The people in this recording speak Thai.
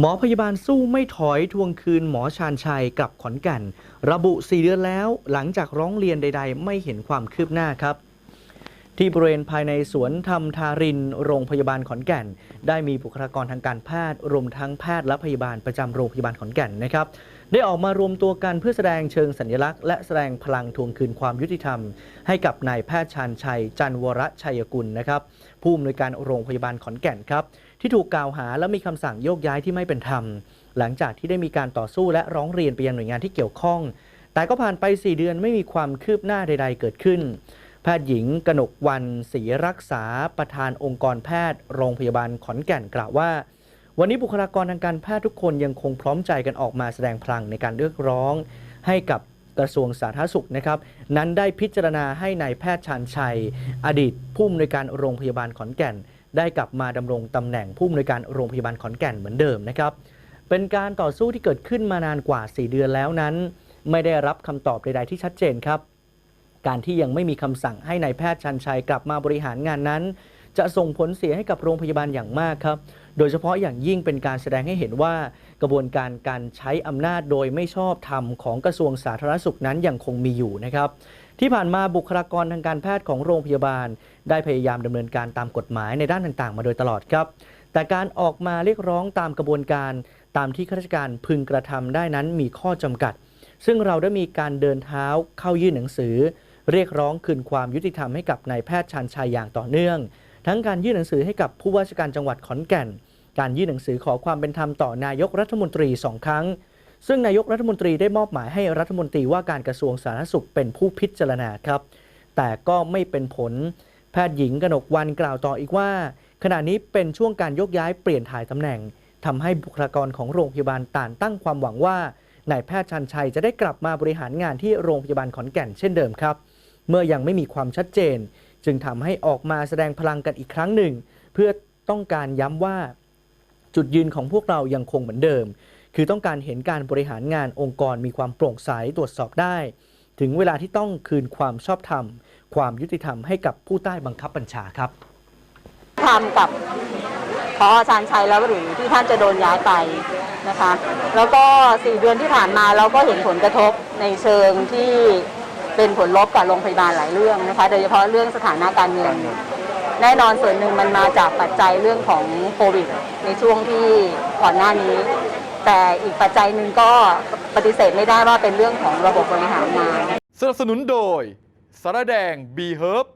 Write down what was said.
หมอพยาบาลสู้ไม่ถอยทวงคืนหมอชาญชัยกลับขอนแก่น ระบุ 4 เดือนแล้วหลังจากร้องเรียนใด ๆ ไม่เห็นความคืบหน้าครับ ที่บริเวณภายในสวนธรรมทาริน โรงพยาบาลขอนแก่น ได้มีบุคลากรทางการแพทย์ รวมทั้งแพทย์และพยาบาลประจำโรงพยาบาลขอนแก่นนะครับ ได้ออกมารวมตัวกันเพื่อแสดงเชิงสัญลักษณ์ และแสดงพลังทวงคืนความยุติธรรม ให้กับนายแพทย์ชาญชัย จันวรชัยกุลนะครับ ผู้อำนวยการโรงพยาบาลขอนแก่นครับ ที่ถูกกล่าวหาและมีคำสั่งโยกย้ายที่ไม่เป็นธรรม หลังจากที่ได้มีการต่อสู้และร้องเรียนไปยังหน่วยงานที่เกี่ยวข้อง แต่ก็ผ่านไป 4 เดือนไม่มีความคืบหน้าใด ๆ เกิดขึ้น แพทย์หญิงกนกวันศรีรักษาประธานองค์กรแพทย์โรงพยาบาลขอนแก่นกล่าวว่า วันนี้บุคลากรทางการแพทย์ทุกคนยังคงพร้อมใจกันออกมาแสดงพลังในการเรียกร้อง ให้กับกระทรวงสาธารณสุขนะครับ นั้นได้พิจารณาให้นายแพทย์ชาญชัย อดีตผู้อำนวยการโรงพยาบาลขอนแก่น ได้กลับมาดำรงตำแหน่งผู้อำนวยการโรงพยาบาลขอนแก่นเหมือนเดิมนะครับ เป็นการต่อสู้ที่เกิดขึ้นมานานกว่า 4 เดือนแล้วนั้น ไม่ได้รับคำตอบใดๆที่ชัดเจนครับ การที่ยังไม่มีคำสั่งให้นายแพทย์ชันชัยกลับมาบริหารงานนั้น จะส่งผลเสียให้กับโรงพยาบาลอย่างมากครับ โดยเฉพาะอย่างยิ่งเป็นการแสดงให้เห็นว่ากระบวนการการใช้อำนาจโดยไม่ชอบธรรมของกระทรวงสาธารณสุขนั้นยังคงมีอยู่นะครับที่ผ่านมาบุคลากรทางการแพทย์ของโรงพยาบาล ได้พยายามดำเนินการตามกฎหมายในด้านต่างๆ มาโดยตลอดครับ แต่การออกมาเรียกร้องตามกระบวนการ ตามที่ข้าราชการพึงกระทำได้นั้นมีข้อจำกัด ซึ่งเราได้มีการเดินเท้าเข้ายื่นหนังสือ เรียกร้องคืนความยุติธรรมให้กับนายแพทย์ชันชัยอย่างต่อเนื่อง ทั้งการยื่นหนังสือให้กับผู้ว่าราชการจังหวัดขอนแก่น การยื่นหนังสือขอความเป็นธรรมต่อนายกรัฐมนตรีสองครั้ง ซึ่งนายกรัฐมนตรีได้มอบหมายให้รัฐมนตรีว่าการกระทรวงสาธารณสุขเป็นผู้พิจารณาครับ แต่ก็ไม่เป็นผล แพทย์หญิงกนกวันกล่าวต่ออีกว่า ขณะนี้เป็นช่วงการยกย้ายเปลี่ยนถ่ายตำแหน่งทำให้บุคลากรของโรงพยาบาลต่างตั้งความหวังว่านายแพทย์ชันชัยจะได้กลับมาบริหารงานที่โรงพยาบาลขอนแก่นเช่นเดิมครับ เมื่อยังไม่มีความชัดเจน จึงทำให้ออกมาแสดงพลังกันอีกครั้งหนึ่ง เพื่อต้องการย้ำว่าจุดยืนของพวกเรายังคงเหมือนเดิม คือต้องการเห็นการบริหารงานองค์กรมีความโปร่งใสตรวจสอบได้ ถึงเวลาที่ต้องคืนความชอบธรรม ความยุติธรรมให้กับผู้ใต้บังคับบัญชาครับทำกับพอชานชัยแล้วหรือที่ท่านจะโดนย้ายไปนะคะ แล้วก็สี่เดือนที่ผ่านมาเราก็เห็นผลกระทบในเชิงที่ เป็นผลลบกับโรงพยาบาลหลายเรื่องนะคะ โดยเฉพาะเรื่องสถานะการเงิน แน่นอนส่วนหนึ่งมันมาจากปัจจัยเรื่องของโควิด ในช่วงที่ก่อนหน้านี้ แต่อีกปัจจัยหนึ่งก็ปฏิเสธไม่ได้ว่าเป็นเรื่องของระบบบริหารงาน สนับสนุนโดยสารแดง B Herb